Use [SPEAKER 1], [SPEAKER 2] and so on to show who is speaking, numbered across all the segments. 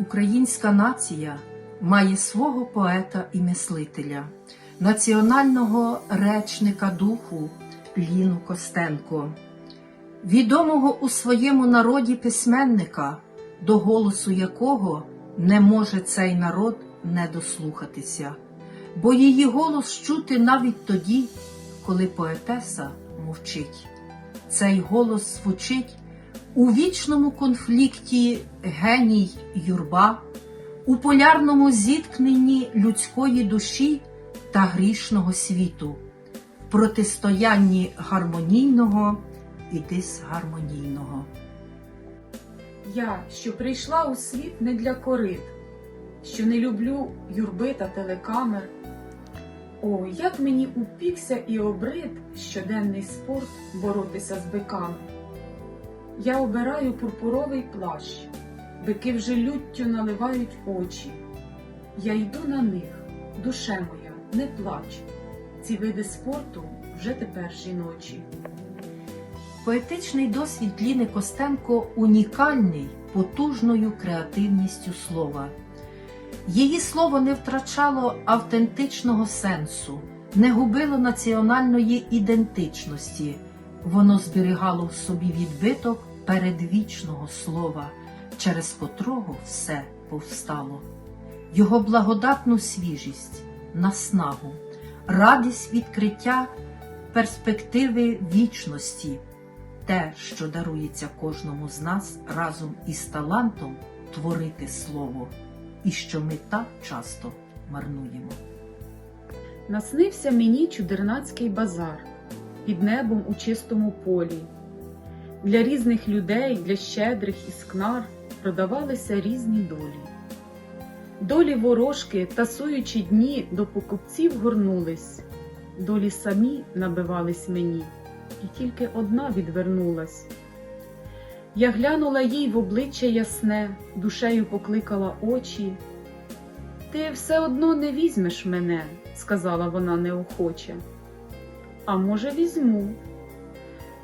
[SPEAKER 1] Українська нація має свого поета і мислителя, національного речника духу Ліну Костенко, відомого у своєму народі письменника, до голосу якого не може цей народ не дослухатися, бо її голос чути навіть тоді, коли поетеса мовчить. Цей голос звучить у вічному конфлікті геній юрба, у полярному зіткненні людської душі та грішного світу, в протистоянні гармонійного і дисгармонійного.
[SPEAKER 2] Я, що прийшла у світ не для корит, що не люблю юрби та телекамер. О, як мені упікся і обрид щоденний спорт боротися з биками. Я обираю пурпуровий плащ, бики вже люттю наливають очі. Я йду на них, душе моя, не плач. Ці види спорту вже тепер жіночі.
[SPEAKER 1] Поетичний досвід Ліни Костенко унікальний потужною креативністю слова. Її слово не втрачало автентичного сенсу, не губило національної ідентичності, воно зберігало в собі відбиток передвічного слова, через котрого все повстало, його благодатну свіжість, наснагу, радість відкриття перспективи вічності. Те, що дарується кожному з нас разом із талантом творити слово, і що ми так часто марнуємо.
[SPEAKER 2] Наснився мені чудернацький базар під небом у чистому полі. Для різних людей, для щедрих і скнар продавалися різні долі. Долі ворожки, тасуючи дні, до покупців горнулись, долі самі набивались мені, і тільки одна відвернулась. Я глянула їй в обличчя ясне, душею покликала очі. Ти все одно не візьмеш мене, сказала вона неохоче. А може, візьму.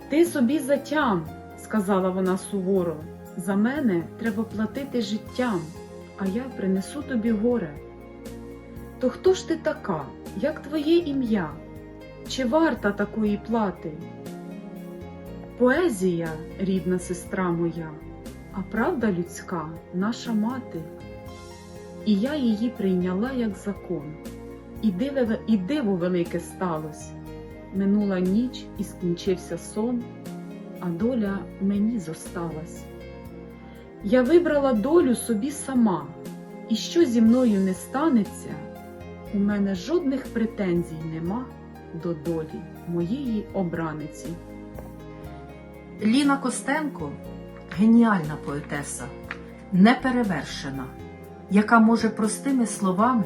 [SPEAKER 2] Ти собі затям, сказала вона суворо. За мене треба платити життям, а я принесу тобі горе. То хто ж ти така, як твоє ім'я? Чи варта такої плати? Поезія, рідна сестра моя, а правда людська наша мати. І я її прийняла як закон, і диво, і диво велике сталось. Минула ніч і скінчився сон, а доля мені зосталась. Я вибрала долю собі сама, і що зі мною не станеться, у мене жодних претензій нема до долі моєї обраниці.
[SPEAKER 1] Ліна Костенко геніальна поетеса, неперевершена, яка може простими словами,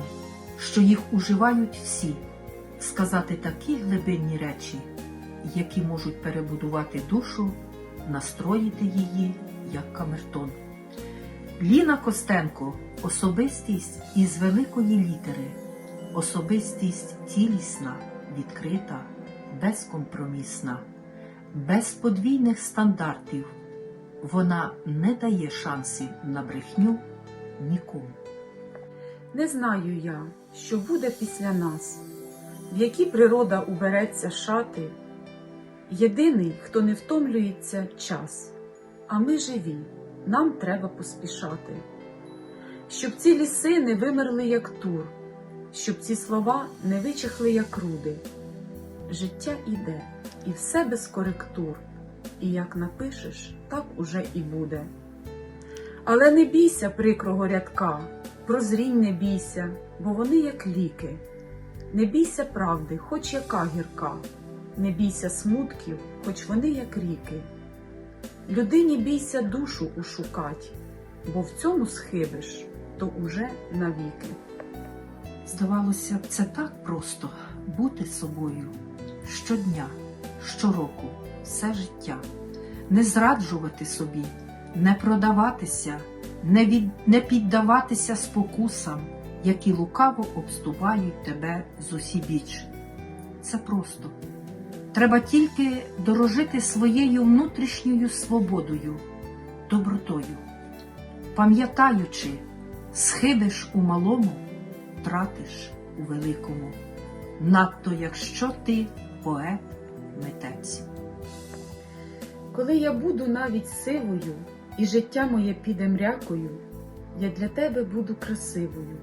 [SPEAKER 1] що їх уживають всі, сказати такі глибинні речі, які можуть перебудувати душу, настроїти її як камертон. Ліна Костенко особистість із великої літери, особистість цілісна, відкрита, безкомпромісна, без подвійних стандартів. Вона не дає шансів на брехню нікому.
[SPEAKER 2] Не знаю я, що буде після нас, в які природа убереться шати. Єдиний, хто не втомлюється, час, а ми живі, нам треба поспішати. Щоб ці ліси не вимерли, як тур, щоб ці слова не вичахли, як руди. Життя іде, і все без коректур, і як напишеш, так уже і буде. Але не бійся прикрого рядка, прозрінь не бійся, бо вони як ліки. Не бійся правди, хоч яка гірка, не бійся смутків, хоч вони як ріки. Людині бійся душу ушукать, бо в цьому схибиш, то уже навіки.
[SPEAKER 1] Здавалося це так просто бути собою щодня, щороку, все життя, не зраджувати собі, не продаватися, не, від... не піддаватися спокусам, які лукаво обступають тебе з усібіч. Це просто. Треба тільки дорожити своєю внутрішньою свободою, добротою, пам'ятаючи, Схибиш у малому, тратиш у великому. Надто якщо ти поет, митець.
[SPEAKER 2] Коли я буду навіть сивою, і життя моє піде мрякою, я для тебе буду красивою,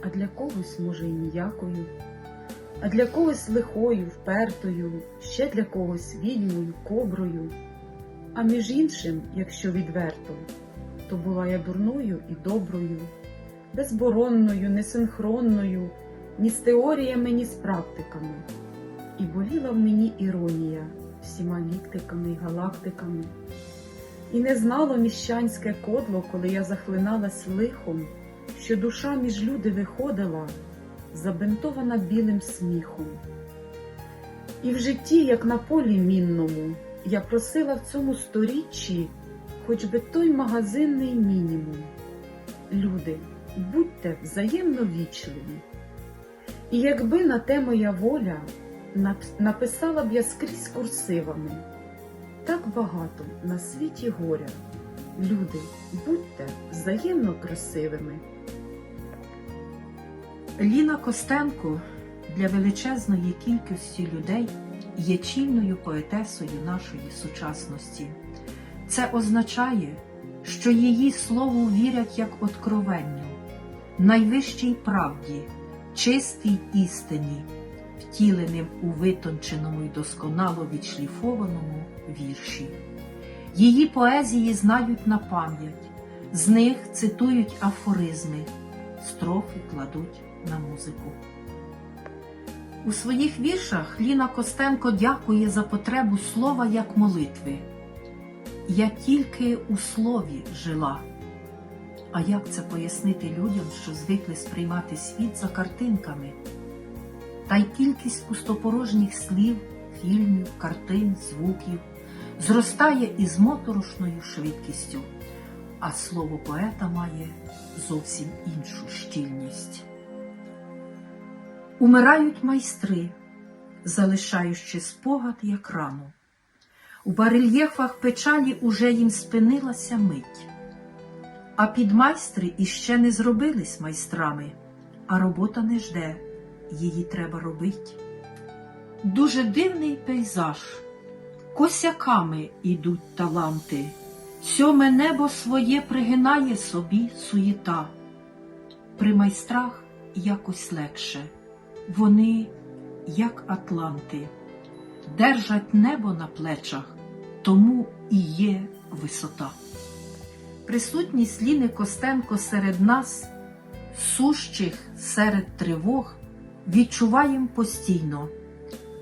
[SPEAKER 2] а для когось, може, і ніякою, а для когось лихою, впертою, ще для когось відьмою, коброю. А між іншим, якщо відверто, то була я дурною і доброю, безборонною, несинхронною, ні з теоріями, ні з практиками. І боліла в мені іронія всіма ліктиками й галактиками. І не знало міщанське кодло, коли я захлиналась лихом, що душа між люди виходила, забинтована білим сміхом. І в житті, як на полі мінному, я просила в цьому сторіччі хоч би той магазинний мінімум. Люди, будьте взаємно вічливі. І якби на те моя воля написала б я скрізь курсивами. Так багато на світі горя. Люди, будьте взаємно красивими.
[SPEAKER 1] Ліна Костенко для величезної кількості людей є чільною поетесою нашої сучасності. Це означає, що її слову вірять як откровенню, найвищій правді, чистій істині, втіленим у витонченому й досконало відшліфованому вірші. Її поезії знають на пам'ять, з них цитують афоризми, строфи кладуть на музику. У своїх віршах Ліна Костенко дякує за потребу слова як молитви. Я тільки у слові жила. А як це пояснити людям, що звикли сприймати світ за картинками? Та й кількість пустопорожніх слів, фільмів, картин, звуків зростає із моторошною швидкістю, а слово поета має зовсім іншу щільність. Умирають майстри, залишаючи спогад як рану. У барельєфах печалі уже їм спинилася мить, а підмайстри іще не зробились майстрами, а робота не жде, її треба робить. Дуже дивний пейзаж, косяками ідуть таланти, сьоме небо своє пригинає собі суєта. При майстрах якось легше, вони, як атланти, держать небо на плечах, тому і є висота. Присутність Ліни Костенко серед нас, сущих серед тривог, відчуваємо постійно,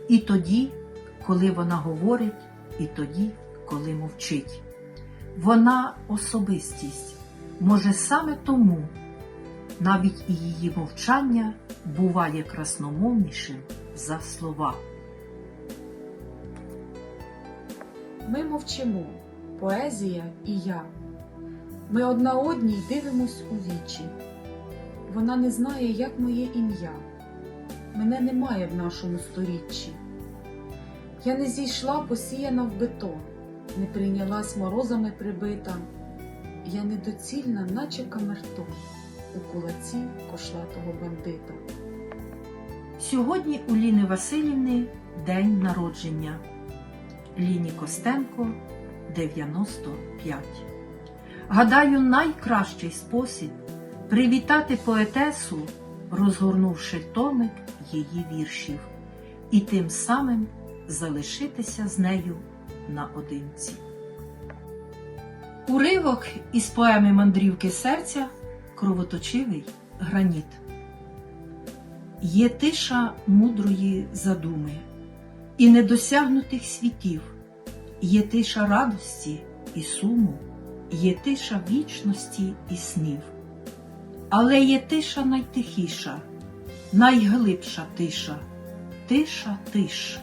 [SPEAKER 1] і тоді, коли вона говорить, і тоді, коли мовчить. Вона особистість, може саме тому навіть і її мовчання буває красномовнішим за слова.
[SPEAKER 2] Ми мовчимо, поезія і я. Ми одна одній дивимось у вічі. Вона не знає, як моє ім'я. Мене немає в нашому сторіччі. Я не зійшла посіяна в бетон, не прийнялась морозами прибита. Я недоцільна, наче камертон у кулаці кошлатого бандита.
[SPEAKER 1] Сьогодні у Ліни Васильівни день народження. Ліні Костенко 95. Гадаю, найкращий спосіб привітати поетесу, розгорнувши томик її віршів, і тим самим залишитися з нею наодинці. Уривок із поеми Мандрівки серця Кровоточивий граніт. Є тиша мудрої задуми і недосягнутих світів, є тиша радості і суму, є тиша вічності і снів. Але є тиша найтихіша, найглибша тиша, тиша тиш,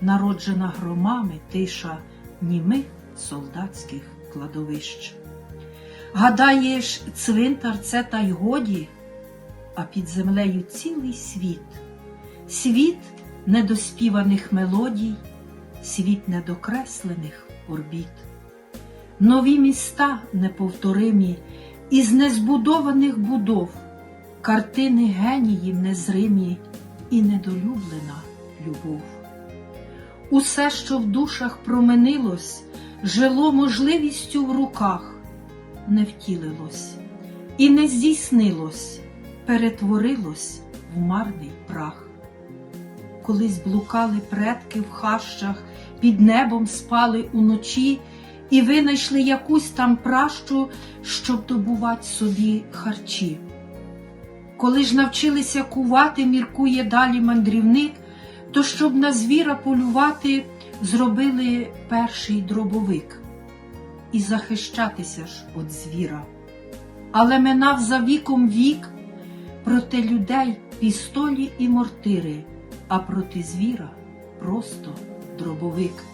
[SPEAKER 1] народжена громами тиша німих солдатських кладовищ. Гадаєш, цвинтар це та й годі, а під землею цілий світ, світ недоспіваних мелодій, світ недокреслених орбіт, нові міста неповторимі із незбудованих будов, картини геніїв незримі і недолюблена любов. Усе, що в душах променилось, жило можливістю в руках, не втілилось і не здійснилось, перетворилось в марний прах. Колись блукали предки в хащах, під небом спали уночі і винайшли якусь там пращу, щоб добувати собі харчі. Коли ж навчилися кувати, міркує далі мандрівник, то щоб на звіра полювати, зробили перший дробовик і захищатися ж від звіра. Але минав за віком вік проти людей пістолі і мортири, а проти звіра просто дробовик.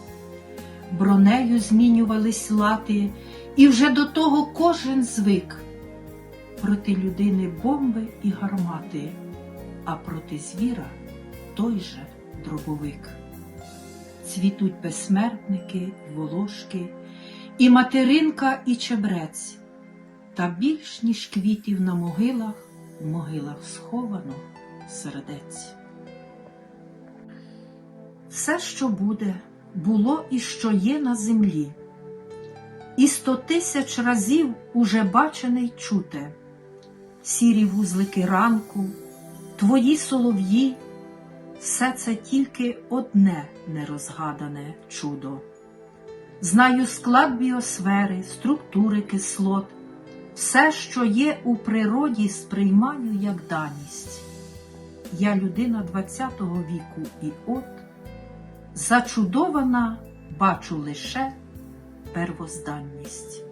[SPEAKER 1] Бронею змінювались лати, і вже до того кожен звик. Проти людини бомби і гармати, а проти звіра той же дробовик. Цвітуть безсмертники, волошки, і материнка, і чебрець, та більш ніж квітів на могилах, в могилах сховано сердець. Все, що буде, було і що є на землі, і сто тисяч разів уже бачене й чуте, сірі вузлики ранку, твої солов'ї, все це тільки одне нерозгадане чудо. Знаю склад біосфери, структури кислот, все, що є у природі, сприймаю як даність. Я людина ХХ віку, і от зачудована бачу лише первозданність.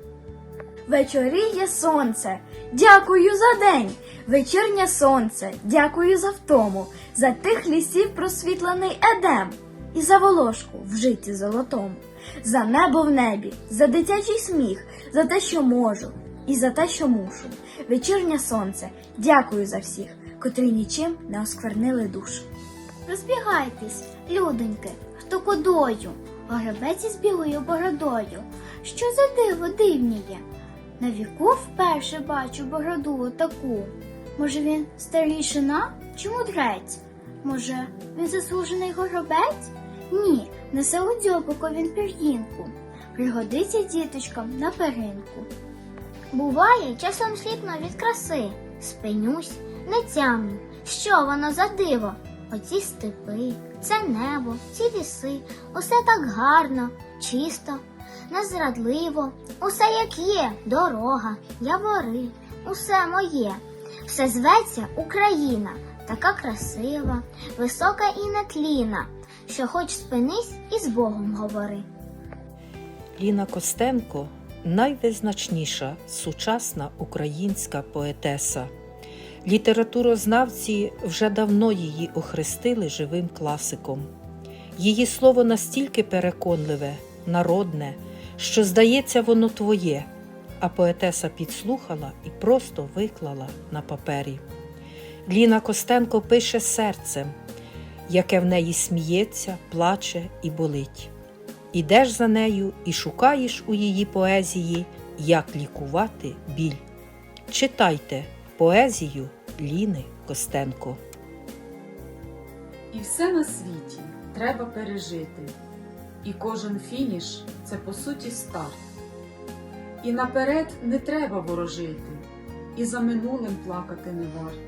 [SPEAKER 3] Вечоріє сонце, дякую за день. Вечірнє сонце, дякую за втому, за тих лісів просвітлений едем, і за волошку в житті золотому, за небо в небі, за дитячий сміх, за те, що можу, і за те, що мушу. Вечірнє сонце, дякую за всіх, котрі нічим не осквернили душу.
[SPEAKER 4] Розбігайтесь, людоньки, хто кудою, горобець із білою бородою. Що за диво дивніє? На віку вперше бачу бороду таку. Може, він старішина чи мудрець? Може, він заслужений горобець? Ні, несе у дзьобику він пір'їнку. Пригодиться діточкам на перинку. Буває, часом сліпно від краси. Спинюсь, не тямлю, що воно за диво. Оці степи, це небо, ці ліси, усе так гарно, чисто, незрадливо, усе як є, дорога, явори, усе моє. Все зветься Україна, така красива, висока і нетліна, що хоч спинись і з Богом говори.
[SPEAKER 5] Ліна Костенко найвизначніша сучасна українська поетеса. Літературознавці вже давно її охрестили живим класиком. Її слово настільки переконливе, народне, що здається, воно твоє, а поетеса підслухала і просто виклала на папері. Ліна Костенко пише серцем, яке в неї сміється, плаче і болить. Ідеш за нею і шукаєш у її поезії, як лікувати біль. Читайте поезію Ліни Костенко.
[SPEAKER 2] І все на світі треба пережити. І кожен фініш це по суті старт. І наперед не треба ворожити, і за минулим плакати не варт.